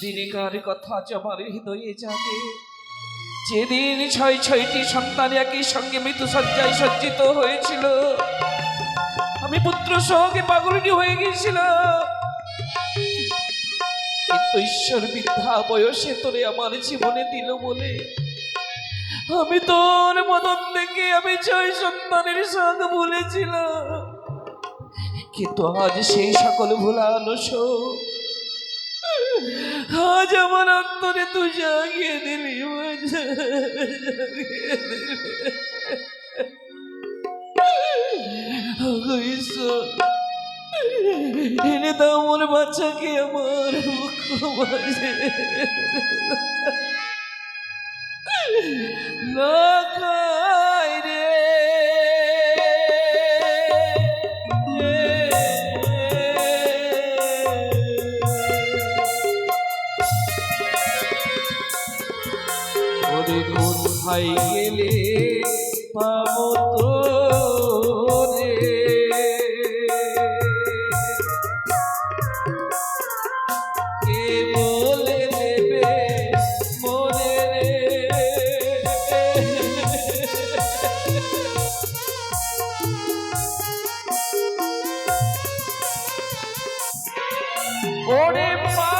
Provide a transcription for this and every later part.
সেদিনকার কথা আমার হৃদয়ে জাগে, যেদিন ছয় ছয়টি সন্তান একই সঙ্গে মৃত্যু সজ্জায় সজ্জিত হয়েছিল, আমি পুত্র সহকে পাগলিনী হয়ে গিয়েছিল কিন্তু ঈশ্বর বৃদ্ধা বয়সে তোরে আমার জীবনে দিল বলে, আমি তোর মদন দেখে আমি ছয় সন্তানের সঙ্গে ভুলেছিলাম। কিন্তু আজ সেই সকল ভুলানো শোক আজ আমার অন্তরে তুই জাগিয়ে দিলি এনে দাও আমার বাচ্চাকে আমার না কোথায় গেলে পাবো তো ওরে পাগলিনী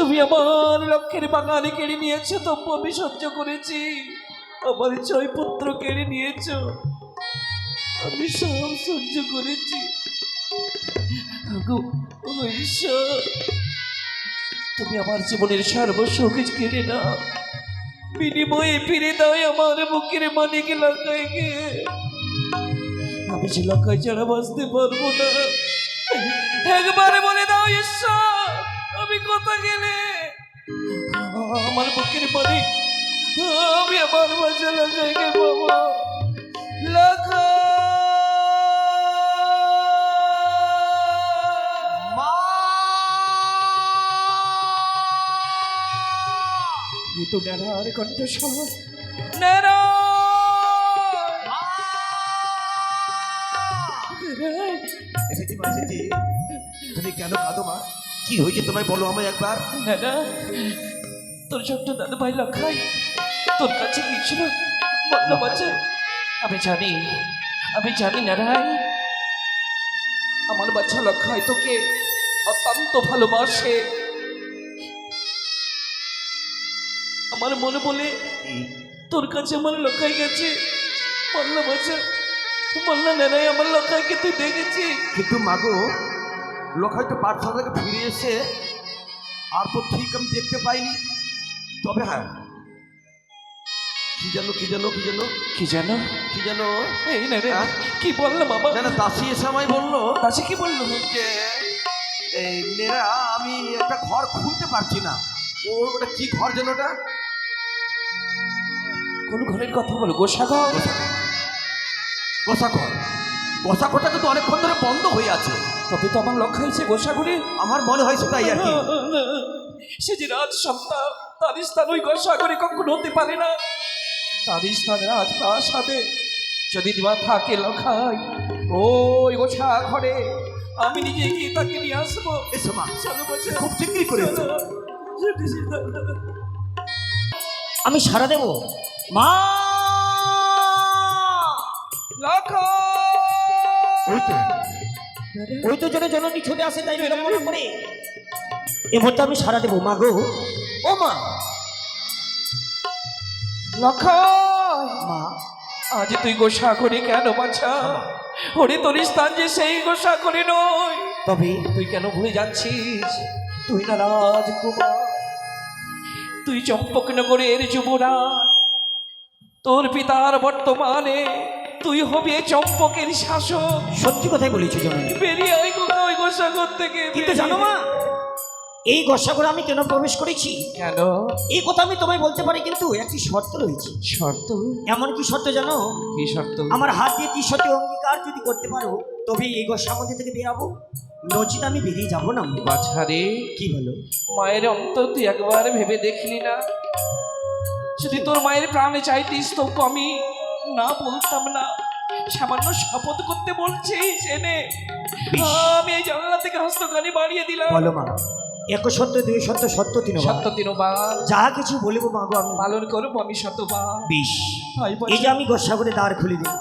তুমি আমার লক্ষ্যের বাগানে কেড়ে নিয়েছো, তবু আমি সহ্য করেছি। আমার ছয় পুত্র কেড়ে নিয়েছো। আমি সব সহ্য করেছি। তুমি আমার জীবনের সর্বস্ব কিছু কেড়ে না বিনিময়ে ফিরে দাও আমার বুকের মানিক লাগাই গিয়ে আমি যে লঙ্কায় ছাড়া বাঁচতে পারব না, একবারে বলে দাও, ঈশ্বর। আমি কোথা গেলে আমার বুকের মানিক আমি আমার লাগাই গে বাবা লাখা এ তো কণ্ঠস্বর এসেছি তুমি কেন কাঁদো মা কি হয়েছে তোমায় বলো আমায় একবার? নেড়া তোর ছোট্ট দাদু ভাই লক্ষাই তোর কাছে গিয়েছিল বলল বাচ্চা আমি জানি আমি জানি নেড়াই আমার বাচ্চা লক্ষাই তোকে অত্যন্ত ভালোবাসে। আমার মনে বলে তোর কাছে আমার লক্ষাই গেছে। বলল বাচ্চা বলল নেড়াই আমার লক্ষাইকে তুই দেখেছি কিন্তু মাগো লোক হয়তো পাঠশালা থেকে ফিরে এসে আর তো ঠিক আমি দেখতে পাইনি। তবে হ্যাঁ কি জানো কি জানো কি জানো কি জানো কি জানো এই না রে হ্যাঁ? কি বলল বাবা? যেন দাসি এসে আমায় বলল। কাছে কি বলল? যে এই মেয়েরা আমি একটা ঘর খুলতে পারছি না। ও ওটা কি ঘর যেন ওটা? কোন ঘরের কথা বলো গোসাগর গোসা ঘর গোসা ঘরটা কিন্তু অনেকক্ষণ ধরে বন্ধ হয়ে আছে। তবে তো আমার লক্ষ্য হয়েছে গোসাগুলি। আমার মনে হয় সেটাই আর কি। সে যে রাজ সন্তান তার স্থান ওই গোসাগরে কখনো হতে পারে না। তার স্থান রাজ প্রাসাদে যদি দিবা থাকে লখাই ওই গোসা ঘরে আমি নিজে গিয়ে তাকে নিয়ে আসব। এসো মা। চলো বসে খুব ঠিকই করেছ। আমি সারা দেব। মা! লখাই! ওই তো তো জন্য জননী ছুটে আসে তাই বিড়ম্বনা করে এ মুহূর্তে আমি সারা দেবো মা গো। ও মা। লখাই মা। আজ তুই গোসা করে কেন বাছা? ওরে তোর স্থান যে সেই গোসা করে নয়। তবে তুই কেন ভুলে যাচ্ছিস? তুই না রাজকুমার। তুই চম্পকনগরের যুবরাজ। তোর পিতার বর্তমানে তুই হবে চম্পকের শাসক। সত্যি কথাই বলেছি জননী বেরিয়ে ওই কোথাও ওই গোসাগর থেকে কিন্তু জানো মা এই গসাগরে আমি কেন প্রবেশ করেছি? কেন? এই কথা আমি তোমায় বলতে পারি কিন্তু একটি শর্ত রয়েছে। শর্ত? এমন কি শর্ত জানো? কি শর্ত? আমার হাত দিয়ে কি সত্যি অঙ্গীকার যদি করতে পারো তবে এই গসা মধ্যে থেকে বেরাবো নচিত আমি বেরিয়ে যাব না বাছারে কি বলো? মায়ের অন্তর তুই একবার ভেবে দেখলি না? যদি তোর মায়ের প্রাণে চাইতিস তবু আমি না বলতাম না। সামান্য শপথ করতে বলছিস এনে আমি এই জানলা থেকে হস্তখানি বাড়িয়ে দিলাম। বলো মা এক সত্য দুই সত্য সত্য তিন সত্য দিনবার যা কিছু বলব মা গো আমি। পালন করব আমি শতবার। বিষ হাই এই যে আমি গসাগরে দ্বার খুলে দিই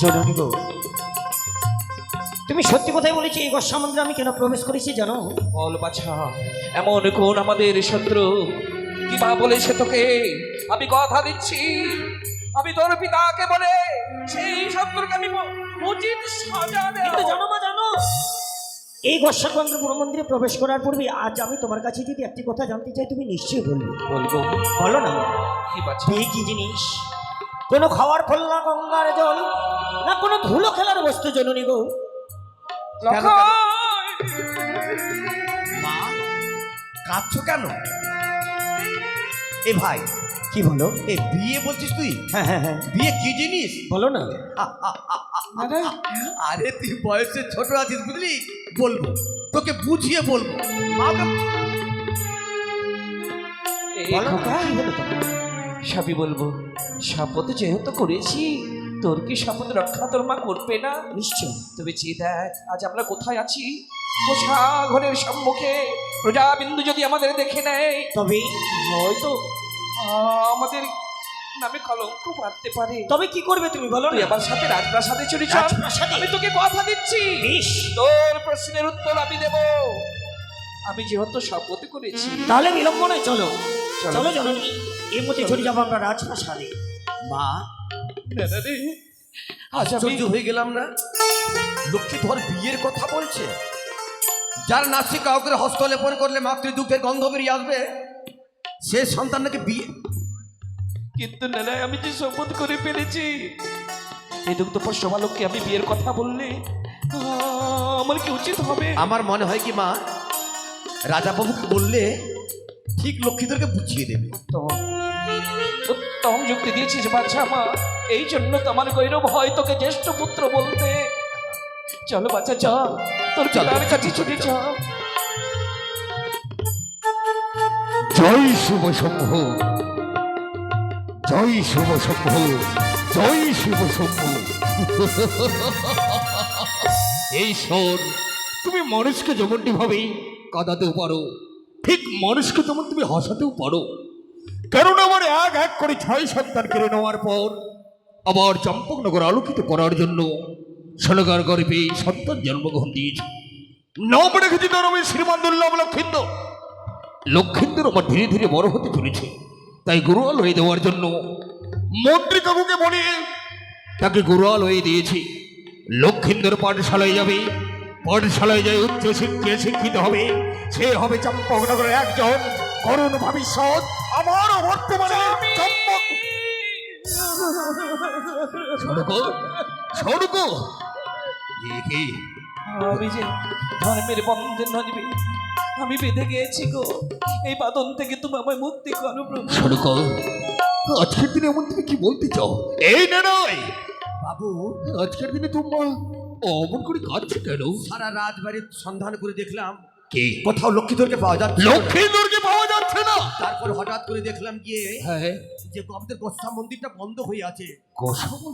জননী গো তুমি সত্যি কথাই বলেছি এই গসা মন্দিরে আমি কেন প্রবেশ করেছি জানো? বল বাছা এমন কোন আমাদের শত্রু? কি বা বলেছে তোকে? আমি কথা দিচ্ছি। আমি তোর পিতাকে বলে সেই শত্রুকে আমি উচিত সাজা দেব। জানো মা জানো এই গসাকেন্দ্র মন্দিরে প্রবেশ করার পূর্বে আজ আমি তোমার কাছে যদি একটি কথা জানতে চাই তুমি নিশ্চয়ই বলবে। বলব। বলো না কি বাছা? এই কি জিনিস? কোনো খাওয়ার ফল না গঙ্গার জল না কোনো ধুলো খেলার বস্তু জননী গো। মা কাঁদছো কেন? এ ভাই কি বলো? এ বিয়ে বলছিস তুই? হ্যাঁ হ্যাঁ হ্যাঁ। বিয়ে কি জিনিস? বলো না। আরে। তুই বয়সে ছোট আছিস বুঝলি? বলব। তোকে বুঝিয়ে বলব? সবই বলব শপথ যেহেতু করেছি তোর কি শপথ রক্ষা তোর মা করবে না? নিশ্চয় তবে যে দেখ আজ আমরা কোথায় আছি? ঘরের সম্মুখে। প্রজাবিন্দু যদি আমাদের দেখে নেয় তবে হয়তো আমাদের নামে কলঙ্ক বাঁধতে পারে। তবে কি করবে তুমি বলো তুই আমার সাথে রাজপ্রাসাদে চলে রাজপ্রাসাদে? আমি তোকে কথা দিচ্ছি। তোর প্রশ্নের উত্তর আমি দেব। আমি যেহেতু শপথ করেছি। তাহলে বিলম্ব নয় চলো। চলো। চলো এর মধ্যে চলে যাব আমরা রাজপ্রাসাদে। মা আশ্চর্য হয়ে গেলাম না? লক্ষ্মী ধর বিয়ের কথা বলছে? যার নাসিক কাউকে হস্তলেপন করলে মাতৃ দুঃখের গন্ধ বেরিয়ে আসবে সে সন্তান নাকি বিয়ে? কিন্তু নানায় আমি যে শপথ করে ফেলেছি এই দুগ্ধ সমালোককে আমি বিয়ের কথা বললে আমার কি উচিত হবে? আমার মনে হয় কি মা রাজাবাবুকে বললে ঠিক লক্ষ্মীদেরকে বুঝিয়ে দেবে। উত্তম উত্তম যুক্তি দিয়েছিস বাচ্চা মা এই জন্য তো আমার গৈরব হয় তোকে জ্যেষ্ঠ পুত্র বলতে। চলো বাচ্চা চল তোর চল, পিতার কাছে ছুটে চল জয় শুভ শম্ভ। জয় শুভ শম্ভ। জয় শুভ শম্ভ। এই শোন তুমি মানুষকে যেমনটি ভাবে কাঁদাতেও পারো। ঠিক মানুষকে তেমন তুমি হাসাতেও পারো। কারণ আমার এক এক করে ছয় সন্তান কেড়ে নেওয়ার পর আবার চম্পকনগর আলোকিত করার জন্য সোনাগার গর্ভে সন্তান জন্মগ্রহণ দিয়েছে। নাম রেখেছি তার আমি শ্রীমান্দুল্লাহ লক্ষিন্দ। লক্ষিন্দর আমার ধীরে ধীরে বড় হতে চলেছে। তাই গুরুয়াল হয়ে দেওয়ার জন্য মন্ত্রী কাকুকে বলে, তাকে গুরুয়াল হয়ে দিয়েছি। লক্ষিন্দর পাঠশালায় যাবে। পাঠশালায় যায় উচ্চ শিক্ষা শিক্ষিত হবে। সে হবে চম্পকনগরের একজন করুণ ভবিষ্যৎ। আমার বর্তমানে চম্পক শোনকো এ কি? আমি যে ধর্মের বন্ধে নদী আমি বেঁধে গিয়েছি গো। এই বাদন থেকে তুমি আমায় মুক্তি করো প্রভু। শোনকো আজকের দিনে এমন তুমি কি বলতে চাও? এই না নয়! বাবু! আজকের দিনে তোমার অমন করে কাঁদছে কেন? সারা রাজবাড়ির সন্ধান করে দেখলাম কে? কোথাও লক্ষ্মীদেরকে পাওয়া যাচ্ছে না। লক্ষ্মীন্দরকে পাওয়া যাচ্ছে না? তারপর হঠাৎ করে দেখলাম গিয়ে হ্যাঁ যে আমাদের গোস্বা মন্দিরটা বন্ধ হয়ে আছে।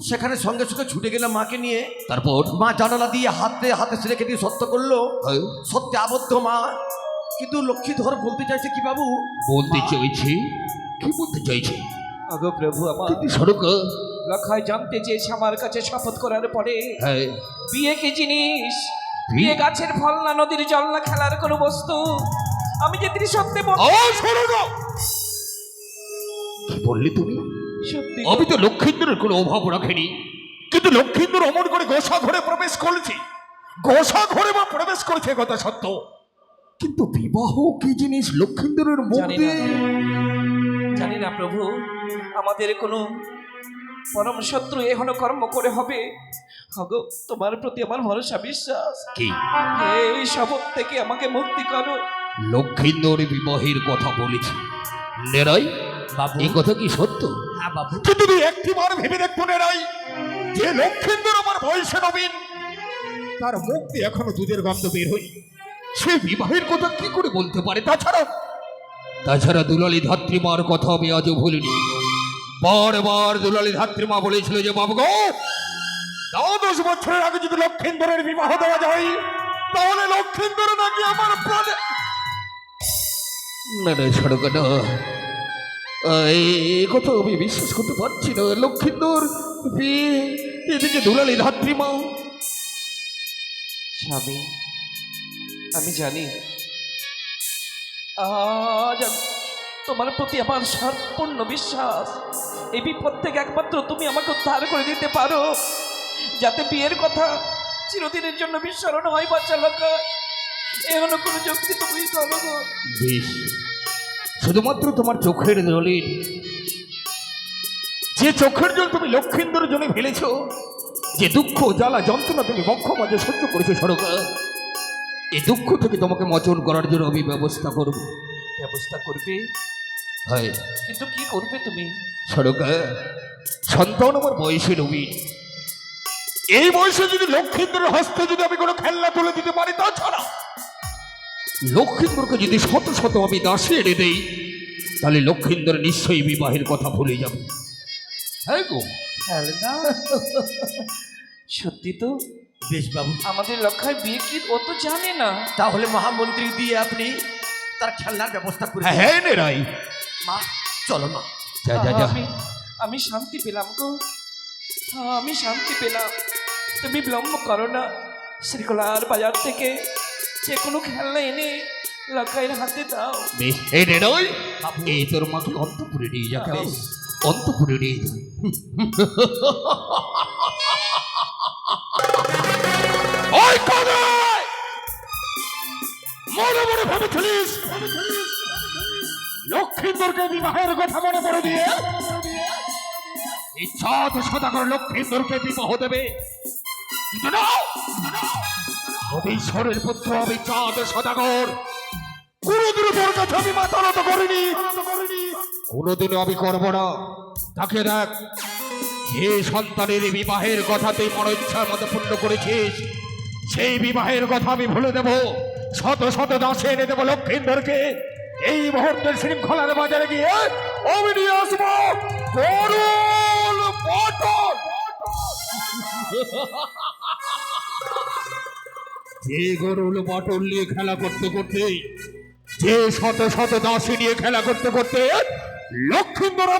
সেখানে সঙ্গে সঙ্গে ছুটে গেলাম মাকে নিয়ে। তারপর? মা জানালা দিয়ে হাতে হাতে রেখে দিয়ে সত্য করল। হ্যাঁ, সত্যি আবদ্ধ মা। কিন্তু লক্ষ্মীধর বলতে চাইছে কি বাবু? বলতে চাইছি? কি বলতে চাইছি? আগো প্রভু আমার সড়ক লক্ষায় জানতে চেয়েছে আমার কাছে শপথ করার পরে। হ্যাঁ। বিয়ে কি জিনিস? বিয়ে গাছের ফল না নদীর জল না খেলার কোনো বস্তু। আমি যে তিনি সত্যি কি বললি তুমি? সত্যি। আমি তো লক্ষ্মীন্দরের কোনো অভাব রাখিনি। কিন্তু লক্ষ্মীন্দর অমন করে গোসা ঘরে প্রবেশ করেছে। গোসা ঘরে বা প্রবেশ করেছে কথা সত্য। কিন্তু বিবাহ কি জিনিস লক্ষ্মীন্দরের মুখ দিয়ে? জানি না প্রভু আমাদের কোনো পরম শত্রু এখনও কর্ম করে হবে। হগো তোমার প্রতি আমার ভরসা বিশ্বাস। কি? এই শপথ থেকে আমাকে মুক্তি করো। লক্ষ্মীন্দর বিবাহের কথা বলেছি। নেরাই বাবু। এই কথা কি সত্য? হ্যাঁ বাবু। কিন্তু তুই একটি বার ভেবে দেখব নেরাই যে লক্ষ্মীন্দর আমার বয়সে নবীন। তার মুখ দিয়ে এখনও দুধের গন্ধ বের হই সে বিবাহের কথা কি করে বলতে পারে তাছাড়া? তাছাড়া দুলালী ধাত্রীমার কথা আমি আজও ভুলিনি। বারবার দুলালী ধাত্রীমা বলেছিল যে বাবু গো দ্বাদশ বছরের আগে যদি লক্ষিন্দরের বিবাহ দেওয়া যায় তাহলে লক্ষিন্দর নাকি আমার প্রাণে না না সড়ক না আহ, এই- কথা আমি বিশ্বাস করতে পারছি না। লক্ষিন্দর বিয়ে এদিকে দুলালী ধাত্রীমা স্বামী আমি জানি। আজ তোমার প্রতি আমার সম্পূর্ণ বিশ্বাস। এই বিপদ থেকে একমাত্র তুমি আমাকে উদ্ধার করে দিতে পারো। যাতে বিয়ের কথা চিরদিনের জন্য বিস্মরণ হয় বাচ্চা লোক এমন কোনো যুক্তি তুমি করো গো। বেশ। শুধুমাত্র তোমার চোখের জলের যে চোখের জল তুমি লক্ষিন্দর জলে ফেলেছ যে দুঃখ জ্বালা যন্ত্রণা তুমি বক্ষ মাঝে সহ্য করেছ সড়কা এই দুঃখ থেকে তোমাকে মোচন করার জন্য আমি ব্যবস্থা করব। ব্যবস্থা করবে? হয়। কিন্তু কি করবে তুমি? সড়কা সন্তান আমার বয়সে নবীন এই বয়সে যদি লক্ষ্মীন্দ্রের হস্তে যদি আমি কোনো খেলনা তুলে দিতে পারি তাছাড়া লক্ষ্মীন্দ্রকে যদি শত শত আমি দাসে এনে দেই তাহলে লক্ষ্মীন্দ্র নিশ্চয়ই বিবাহের কথা ভুলে যাবে। হ্যাঁ গো। সত্যি তো। বেশ বাবু। আমাদের লক্ষায় বিয়ে কি ও তো জানে না। তাহলে মহামন্ত্রী দিয়ে আপনি তার খেলনার ব্যবস্থা করে হ্যাঁ। হ্যাঁ নে রাই মা চলো মা। যা যা যা। আমি আমি শান্তি পেলাম গো। হ্যাঁ, আমি শান্তি পেলাম। তুমি বিলম্ব করো না। শ্রীকলার বাজার থেকে যে কোনো খেলনা এনে লক্ষাইয়ের হাতে দাও। বেশ এই রে নয় এই তোর মাকে অন্তপুরে নিয়ে যা কেমন? অন্তপুরে নিয়ে যা ওই কাদায় মনে মনে ভেবেছিলিস? লক্ষ্মীন্দরকে বিবাহের কথা মনে পড়ে দিয়ে এই চাঁদ সদাগর লক্ষ্মীন্দরকে বিবাহ দেবে। কিন্তু না অবিশ্বরের পুত্র আমি চাঁদ সদাগর কোনোদিনও তোর কাছে আমি মাথা নত করিনি। কোনোদিনও আমি করব না। তাকে দেখ, যে সন্তানের বিবাহের কথা তুই মন ইচ্ছার মতো পূর্ণ করেছিস, সেই বিবাহের কথা আমি ভুলে দেব। শত শত দাসে এনে দেবো লক্ষ্মীন্দরকে এই মুহূর্তের শৃঙ্খলার বাজারে গিয়ে আসব। যে গরুল পটল নিয়ে খেলা করতে করতে, যে শত শত দাসী নিয়ে খেলা করতে করতে লক্ষ্মীন্দর